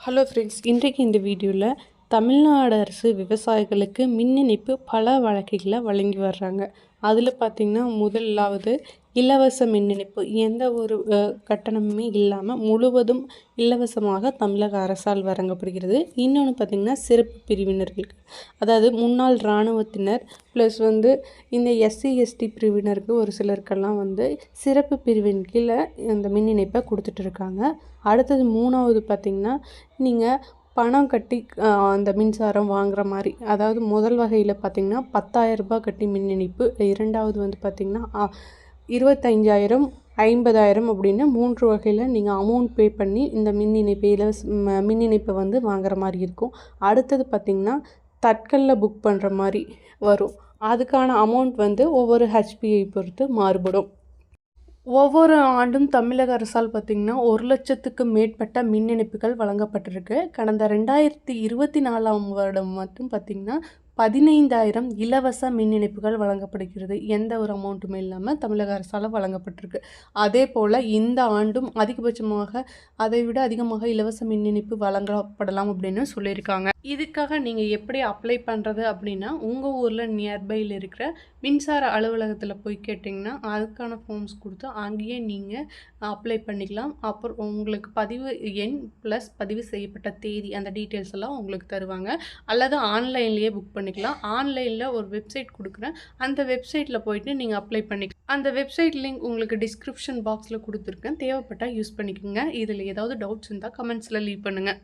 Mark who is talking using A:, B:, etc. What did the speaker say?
A: Hello friends இன்றைக்கு இந்த வீடியோவில் தமிழ்நாடு அரசு விவசாயிகளுக்கு மின் இணைப்பு பல வழக்குகளை வழங்கி வர்றாங்க. அதில் பார்த்திங்கன்னா முதலாவது இலவச மின் இணைப்பு. எந்த ஒரு கட்டணமுமே இல்லாமல் முழுவதும் இலவசமாக தமிழக அரசால் வழங்கப்படுகிறது. இன்னொன்று பார்த்திங்கன்னா சிறப்பு பிரிவினர்களுக்கு. அதாவது முன்னாள் இராணுவத்தினர் ப்ளஸ் வந்து இந்த எஸ்சி எஸ்டி பிரிவினருக்கு ஒரு சிலருக்கெல்லாம் வந்து சிறப்பு பிரிவின் கீழே இந்த மின் இணைப்பை கொடுத்துட்ருக்காங்க அடுத்தது மூணாவது பார்த்திங்கன்னா நீங்கள் பணம் கட்டி அந்த மின்சாரம் வாங்குற மாதிரி. அதாவது முதல் வகையில் பார்த்திங்கன்னா பத்தாயிரம் ரூபாய் கட்டி மின் இணைப்பு. இரண்டாவது வந்து பார்த்திங்கன்னா இருபத்தஞ்சாயிரம் ஐம்பதாயிரம் அப்படின்னு மூன்று வகையில் நீங்கள் அமௌண்ட் பே பண்ணி இந்த மின் இணைப்பை இலவச மின் இணைப்பை வந்து வாங்குற மாதிரி இருக்கும். அடுத்தது பார்த்திங்கன்னா தட்கலில் புக் பண்ணுற மாதிரி வரும். அதுக்கான அமௌண்ட் வந்து ஒவ்வொரு ஹெச்பியை பொறுத்து மாறுபடும். ஒவ்வொரு ஆண்டும் தமிழக அரசால் பார்த்திங்கன்னா ஒரு லட்சத்துக்கு மேற்பட்ட மின் இணைப்புகள் வழங்கப்பட்டிருக்கு. கடந்த ரெண்டாயிரத்தி இருபத்தி நாலாம் வருடம் மட்டும் பார்த்திங்கன்னா பதினைந்தாயிரம் இலவச மின் இணைப்புகள் வழங்கப்படுகிறது. எந்த ஒரு அமௌண்ட்டுமே இல்லாமல் தமிழக அரசால் வழங்கப்பட்டிருக்கு. அதே போல் இந்த ஆண்டும் அதிகபட்சமாக அதை விட அதிகமாக இலவச மின் இணைப்பு வழங்கப்படலாம் அப்படின்னு சொல்லியிருக்காங்க. இதுக்காக நீங்கள் எப்படி அப்ளை பண்ணுறது அப்படின்னா உங்கள் ஊரில் நியர்பையில் இருக்கிற மின்சார அலுவலகத்தில் போய் கேட்டிங்கன்னா அதுக்கான ஃபார்ம்ஸ் கொடுத்து அங்கேயே நீங்கள் அப்ளை பண்ணிக்கலாம். அப்புறம் உங்களுக்கு பதிவு எண் ப்ளஸ் பதிவு செய்யப்பட்ட தேதி அந்த டீட்டெயில்ஸ் எல்லாம் உங்களுக்கு தருவாங்க. அல்லது ஆன்லைன்லேயே புக் பண்ணி பண்ணிக்கலாம். ஆன்லைனில் ஒரு வெப்சைட் கொடுக்குறேன். அந்த வெப்சைட்டில் போயிட்டு நீங்கள் அப்ளை பண்ணிக்கலாம் அந்த வெப்சைட் லிங்க் உங்களுக்கு டிஸ்கிரிப்ஷன் பாக்ஸில் கொடுத்துருக்கேன். தேவைப்பட்டால் யூஸ் பண்ணிக்கோங்க. இதில் ஏதாவது டவுட்ஸ் இருந்தால் கமெண்ட்ஸில் லீவ் பண்ணுங்கள்